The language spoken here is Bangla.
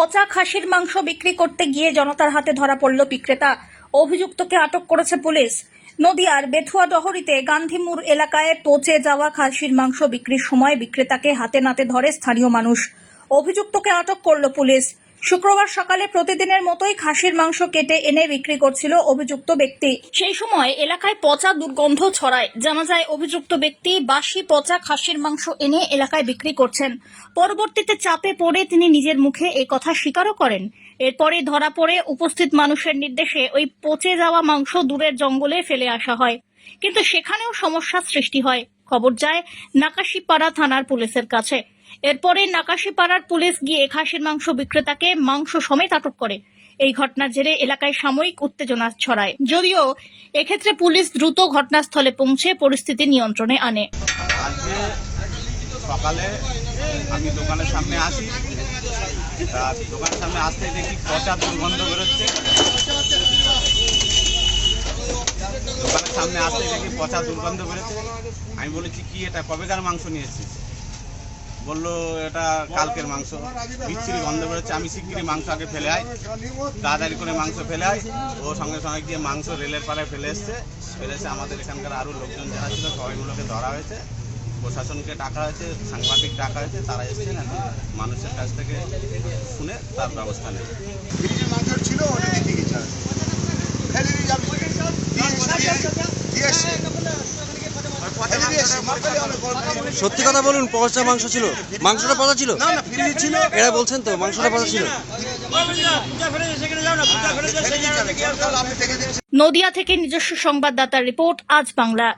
পচা খাসির মাংস বিক্রি করতে গিয়ে জনতার হাতে ধরা পড়ল বিক্রেতা। অভিযুক্তকে আটক করেছে পুলিশ। নদিয়ার বেথুয়া ডহরিতে গান্ধীমুর এলাকায় পচে যাওয়া খাসির মাংস বিক্রির সময় বিক্রেতাকে হাতে নাতে ধরে স্থানীয় মানুষ। অভিযুক্তকে আটক করল পুলিশ। শুক্রবার সকালে প্রতিদিনের মতোই খাসির মাংস কেটে এনে বিক্রি করছিল অভিযুক্ত ব্যক্তি। সেই সময় এলাকায় পচা দুর্গন্ধ ছড়ায়। জানা যায়, অভিযুক্ত ব্যক্তি বাসি পচা খাসির মাংস এনে এলাকায় বিক্রি করছেন। পরবর্তীতে চাপে পড়ে তিনি নিজের মুখে এই কথা স্বীকারও করেন। এরপরে ধরা পড়ে উপস্থিত মানুষের নির্দেশে ওই পচে যাওয়া মাংস দূরের জঙ্গলে ফেলে আসা হয়। কিন্তু সেখানেও সমস্যার সৃষ্টি হয়। খবর যায় নাকাশিপাড়া থানার পুলিশের কাছে। এরপরে নাকাশিপাড়ার পুলিশ গিয়ে খাসির মাংস বিক্রেতাকে মাংস সমেত আটক করে। এই ঘটনার জেরে এলাকায় সাময়িক উত্তেজনা ছড়ায়। যদিও এক্ষেত্রে পুলিশ দ্রুত ঘটনাস্থলে পৌঁছে পরিস্থিতি নিয়ন্ত্রণে আনে। সকালে আমি দোকানের সামনে আসি। দোকানের সামনে আসতে দেখি পচা দুর্গন্ধ বেরোচ্ছে। সামনে আসতে দেখি পচা দুর্গন্ধ বেরোচ্ছে। আমি বলেছি, কি এটা? কবেকার মাংস নিয়ে নিয়েছিস বলল, এটা কালকের মাংস। বিচ্ছিরি গন্ধ বেরোচ্ছে। আমি শিগগিরি মাংস আগে ফেলে আই তাড়াতাড়ি করে মাংস ফেলে আই ও সঙ্গে সঙ্গে গিয়ে মাংস রেলের পাড়ায় ফেলে এসছে। ফেলে এসে আমাদের এখানকার আরও লোকজন যারা ছিল সবাইগুলোকে ধরা হয়েছে। প্রশাসনকে ডাকা হয়েছে, সাংবাদিক ডাকা হয়েছে, তারা এসছেন। মানুষের কাছ থেকে শুনে তার ব্যবস্থা নেবে বিক্রির মাংস ছিল ওটা দিয়ে গেছে ফেলে দিয়ে যাবে দিয়ে দিয়ে এসছে ফেলে দিয়ে এসছে মার ফেলে অনেক গল্প করে। সত্যি কথা বলুন পচা মাংস ছিল। মাংসটা পচা ছিল? না না ফ্রিজ ছিল। এরা বলছেন তো মাংসটা পচা ছিল। নদিয়া থেকে নিজস্ব সংবাদদাতার রিপোর্ট আজ বাংলা।